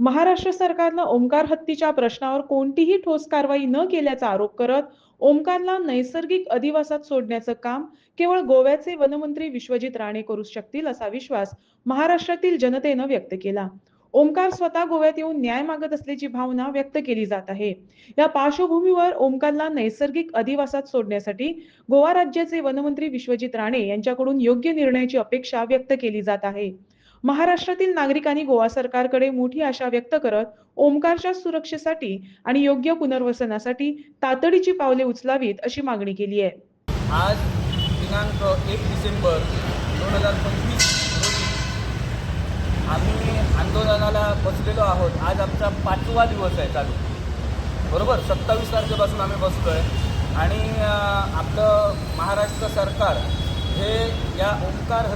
महाराष्ट्र सरकारनं ओमकार हत्तीच्या प्रश्नावर कोणतीही ठोस कारवाई न केल्याचा आरोप करत ओमकारला नैसर्गिक अधिवासात सोडण्याचं काम केवळ गोव्याचे वनमंत्री विश्वजित राणे करू शकतील असा विश्वास महाराष्ट्रातील जनतेनं व्यक्त केला. ओमकार स्वतः गोव्यात येऊन न्याय मागत असल्याची भावना व्यक्त केली जात आहे. या पार्श्वभूमीवर ओमकारला नैसर्गिक अधिवासात सोडण्यासाठी गोवा राज्याचे वनमंत्री विश्वजित राणे यांच्याकडून योग्य निर्णयाची अपेक्षा व्यक्त केली जात आहे. महाराष्ट्रातील नागरिकांनी गोवा सरकारकडे मोठी आशा व्यक्त करत ओमकारच्या सुरक्षेसाठी आणि योग्य पुनर्वसनासाठी तातडीची पावले उचलावीत अशी मागणी केली आहे. आज दिनांक एक डिसेंबर दोन हजार पंचवीस आम्ही आंदोलनाला बसलेलो आहोत. आज आमचा पाचवा दिवस आहे चालू. बरोबर? सत्तावीस तारखेपासून आम्ही बसलो आहे आणि आपलं महाराष्ट्र सरकार हे या ओंकार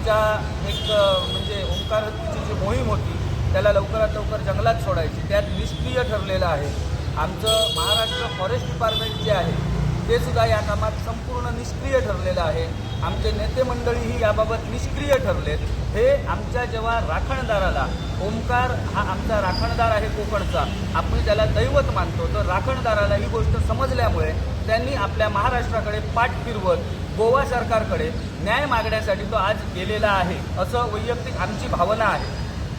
हत्तीच्या एक म्हणजे ओंकार जी मोहीम होती त्याला लवकरात लवकर जंगलात सोडायची त्यात निष्क्रिय ठरलेलं आहे. आमचं महाराष्ट्र फॉरेस्ट डिपार्टमेंट जे आहे ते सुद्धा या कामात संपूर्ण निष्क्रिय ठरलेलं आहे. आमचे नेते मंडळीही याबाबत निष्क्रिय ठरलेत. हे आमच्या जेव्हा राखणदाराला ओंकार हा आमचा राखणदार आहे कोकणचा आपण त्याला दैवत मानतो. तर राखणदाराला ही गोष्ट समजल्यामुळे त्यांनी आपल्या महाराष्ट्राकडे पाठ फिरवत गोवा सरकारकडे न्याय मागण्यासाठी तो आज गेलेला आहे असं वैयक्तिक आमची भावना आहे.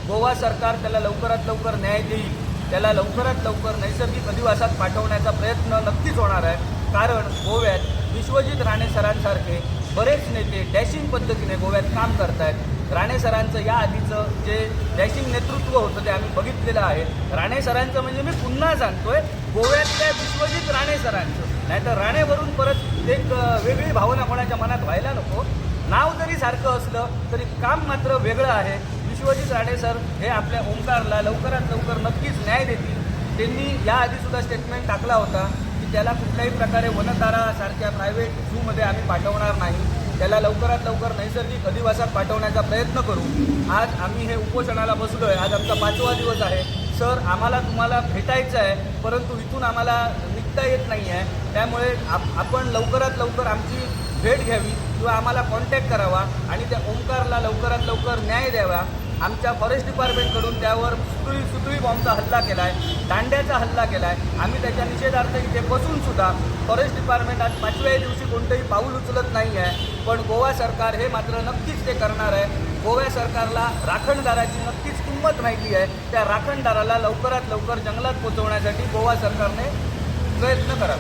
गोवा सरकार त्याला लवकरात लवकर न्याय देईल. त्याला लवकरात लवकर नैसर्गिक अधिवासात पाठवण्याचा प्रयत्न नक्कीच होणार आहे. कारण गोव्यात विश्वजित राणे सरांसारखे बरेच नेते डॅशिंग पद्धतीने गोव्यात काम करत आहेत राणे सरांचं या आधीचं जे डॅशिंग नेतृत्व होतं ते आम्ही बघितलेलं आहे. राणे सरांचं म्हणजे मी पुन्हा सांगतोय गोव्यातल्या विश्वजित राणे सरांचं. नाहीतर राणेवरून परत एक वेगळी भावना कोणाच्या मनात व्हायला नको. नाव जरी सारखं असलं तरी काम मात्र वेगळं आहे. विश्वजित राणे सर हे आपल्या ओंकारला लवकरात लवकर नक्कीच न्याय देतील. त्यांनी याआधी सुद्धा स्टेटमेंट टाकला होता. त्याला कुठल्याही प्रकारे वनतारासारख्या प्रायव्हेट झूमध्ये आम्ही पाठवणार नाही. त्याला लवकरात लवकर नैसर्गिक अधिवासात पाठवण्याचा प्रयत्न करू. आज आम्ही हे उपोषणाला बसलो आहे आज आमचा पाचवा दिवस आहे. सर आम्हाला तुम्हाला भेटायचं आहे परंतु इथून आम्हाला निघता येत नाही आहे त्यामुळे आप आपण लवकरात लवकर आमची भेट घ्यावी किंवा आम्हाला कॉन्टॅक्ट करावा आणि त्या ओंकारला लवकरात लवकर न्याय द्यावा. आमच्या फॉरेस्ट डिपार्टमेंटकडून त्यावर सुतळी सुतळी बॉम्बचा हल्ला केला आहे दांड्याचा हल्ला केला आहे आम्ही त्याच्या निषेधार्थ इथे बसून सुद्धा फॉरेस्ट डिपार्टमेंट आज पाचव्या दिवशी कोणतंही पाऊल उचलत नाही आहे पण गोवा सरकार हे मात्र नक्कीच ते करणार आहे. गोव्या सरकारला राखणदाराची नक्कीच किंमत माहिती आहे. त्या राखणदाराला लवकरात लवकर जंगलात पोचवण्यासाठी गोवा सरकारने 外だから